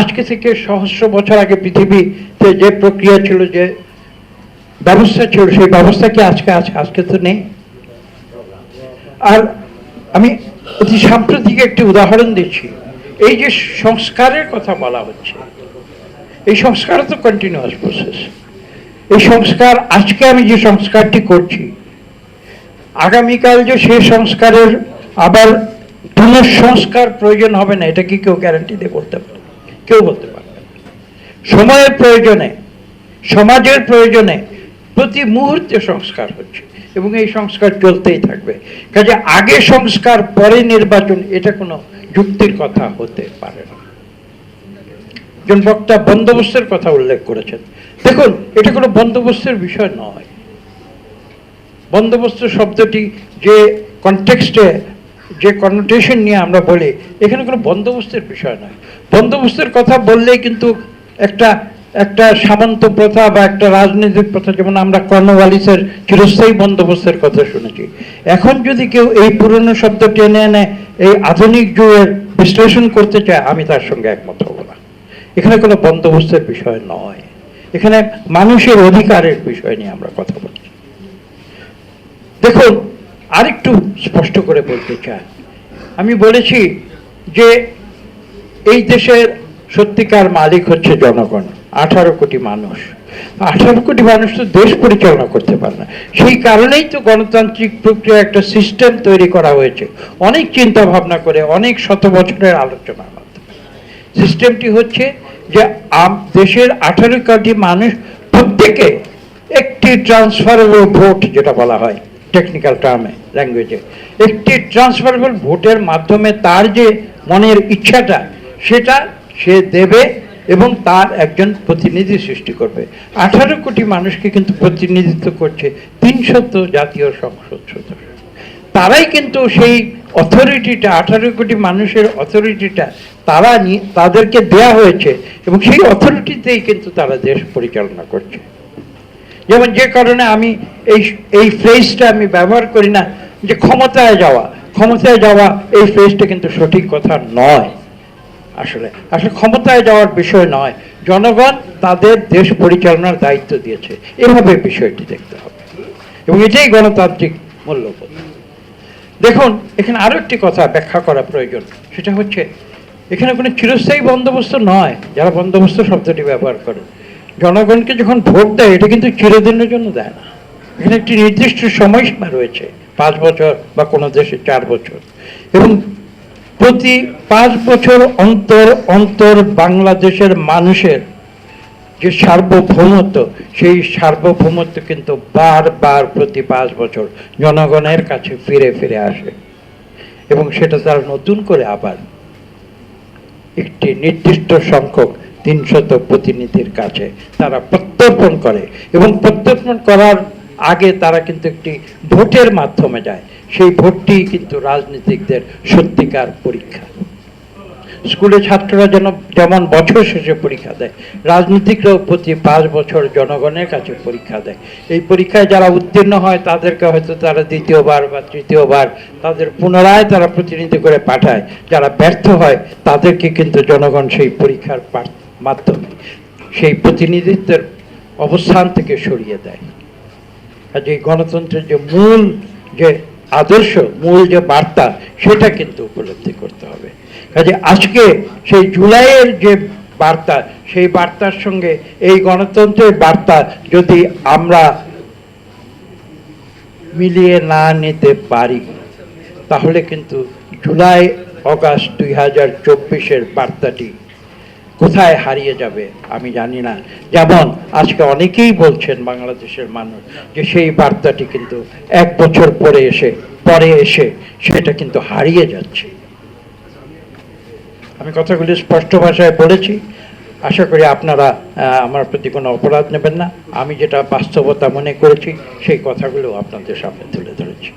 আজকে থেকে সহস্র বছর আগে পৃথিবীতে যে প্রক্রিয়া ছিল, যে ব্যবস্থা ছিল, সেই ব্যবস্থা কি আজকে আছে? আজকে তো নেই। আর আমি অতি সাম্প্রতিক একটি উদাহরণ দিচ্ছি। এই যে সংস্কারের কথা বলা হচ্ছে, এই সংস্কার তো কন্টিনিউয়াস প্রসেস এই সংস্কার, আজকে আমি যে সংস্কারটি করছি, আগামীকাল যে সেই সংস্কারের আবার পুনঃসংস্কার প্রয়োজন হবে না, এটা কি কেউ গ্যারান্টি দিয়ে বলতে পারে কেউ বলতে পারবে সময়ের প্রয়োজনে, সমাজের প্রয়োজনে প্রতি মুহূর্তে সংস্কার হচ্ছে এবং এই সংস্কার চলতেই থাকবে। কাজে আগে সংস্কার, পরে নির্বাচন, এটা কোনো যুক্তির কথা হতে পারে না। একজন বক্তা বন্দোবস্তের কথা উল্লেখ করেছেন। দেখুন, এটা কোনো বন্দোবস্তের বিষয় নয়। বন্দোবস্ত শব্দটি যে কনটেক্সটে যে কনোটেশন নিয়ে আমরা বলি, এখানে কোনো বন্দোবস্তের বিষয় নয়। বন্দোবস্তের কথা বললেই কিন্তু একটা একটা সামন্ত প্রথা বা একটা রাজনৈতিক প্রথা, যেমন আমরা কর্নওয়ালিসের চিরস্থায়ী বন্দোবস্তের কথা শুনেছি। এখন যদি কেউ এই পুরনো শব্দ টেনে এনে এই আধুনিক যুগের বিশ্লেষণ করতে চায়, আমি তার সঙ্গে একমত হব না। এখানে কোনো বন্দোবস্তের বিষয় নয়। এখানে মানুষের অধিকারের বিষয় নিয়ে আমরা কথা বলছি। দেখুন আরেকটু স্পষ্ট করে বলতে চাই। আমি বলেছি যে এই দেশের সত্যিকার মালিক হচ্ছে জনগণ, আঠারো কোটি মানুষ। আঠারো কোটি মানুষ তো দেশ পরিচালনা করতে পারে না। সেই কারণেই তো গণতান্ত্রিক প্রক্রিয়া একটা সিস্টেম তৈরি করা হয়েছে। অনেক চিন্তা ভাবনা করে, অনেক শত বছরের আলোচনার মাধ্যমে। সিস্টেমটি হচ্ছে যে দেশের আঠারো কোটি মানুষ প্রত্যেকে একটি ট্রান্সফারেবল ভোট যেটা বলা হয়। টেকনিক্যাল টার্মে ল্যাঙ্গুয়েজে একটি ট্রান্সফারেবল ভোটের মাধ্যমে তার যে মনের ইচ্ছাটা, সেটা সে দেবে এবং তার একজন প্রতিনিধি সৃষ্টি করবে। আঠারো কোটি মানুষকে কিন্তু প্রতিনিধিত্ব করছে তিনশত জাতীয় সংসদ সদস্য। তারাই কিন্তু সেই অথরিটিটা আঠারো কোটি মানুষের অথরিটিটা তারা তাদেরকে দেয়া হয়েছে এবং সেই অথরিটিতেই কিন্তু তারা দেশ পরিচালনা করছে। যেমন যে কারণে আমি এই এই ফ্রেজটা আমি ব্যবহার করি না, যে ক্ষমতায় যাওয়া ক্ষমতায় যাওয়া এই ফ্রেজটা কিন্তু সঠিক কথা নয়। আসলে আসলে ক্ষমতায় যাওয়ার বিষয় নয়, জনগণ তাদের দেশ পরিচালনার দায়িত্ব দিয়েছে। এভাবে বিষয়টি দেখতে হবে। এবং এটাই গণতান্ত্রিক মূল্যবোধ। দেখুন, এখানে আরও একটি কথা ব্যাখ্যা করা প্রয়োজন। সেটা হচ্ছে, এখানে কোনো চিরস্থায়ী বন্দোবস্ত নয়, যারা বন্দোবস্ত শব্দটি ব্যবহার করে। জনগণকে যখন ভোট দেয়, এটা কিন্তু চিরদিনের জন্য দেয় না। এখানে একটি নির্দিষ্ট সময়সীমা রয়েছে, পাঁচ বছর বা কোনো দেশে চার বছর। এবং প্রতি পাঁচ বছর অন্তর অন্তর বাংলাদেশের মানুষের যে সার্বভৌমত্ব, সেই সার্বভৌমত্ব কিন্তু বারবার প্রতি পাঁচ বছর জনগণের কাছে ফিরে ফিরে আসে। এবং সেটা তারা নতুন করে আবার একটি নির্দিষ্ট সংখ্যক তিনশত প্রতিনিধির কাছে তারা প্রত্যর্পণ করে এবং প্রত্যর্পণ করার আগে তারা কিন্তু একটি ভোটের মাধ্যমে যায়। সেই ভোটটি কিন্তু রাজনীতিকদের সত্যিকার পরীক্ষা। স্কুলে ছাত্ররা যেন যেমন বছর শেষে পরীক্ষা দেয়, রাজনীতিকরাও প্রতি পাঁচ বছর জনগণের কাছে পরীক্ষা দেয়। এই পরীক্ষায় যারা উত্তীর্ণ হয়, তাদেরকে হয়তো তারা দ্বিতীয়বার বা তৃতীয়বার তাদের পুনরায় তারা প্রতিনিধি করে পাঠায়। যারা ব্যর্থ হয়, তাদেরকে কিন্তু জনগণ সেই পরীক্ষার পার- মাধ্যমে সেই প্রতিনিধিত্বের অবস্থান থেকে সরিয়ে দেয়। কাজে এই গণতন্ত্রের যে মূল যে আদর্শ, মূল যে বার্তা, সেটা কিন্তু উপলব্ধি করতে হবে। কাজে আজকে সেই জুলাইয়ের যে বার্তা, সেই বার্তার সঙ্গে এই গণতন্ত্রের বার্তা যদি আমরা মিলিয়ে না নিতে পারি, তাহলে কিন্তু জুলাই, অগাস্ট দুই হাজার চব্বিশের বার্তাটি কোথায় হারিয়ে যাবে আমি জানি না। যেমন আজকে অনেকেই বলছেন বাংলাদেশের মানুষ যে সেই বার্তাটি কিন্তু এক বছর পরে এসে পরে এসে সেটা কিন্তু হারিয়ে যাচ্ছে। আমি কথাগুলি স্পষ্ট ভাষায় বলেছি। আশা করি আপনারা আমার প্রতি কোনো অপরাধ নেবেন না। আমি যেটা বাস্তবতা মনে করেছি, সেই কথাগুলো আপনাদের সামনে তুলে ধরেছি।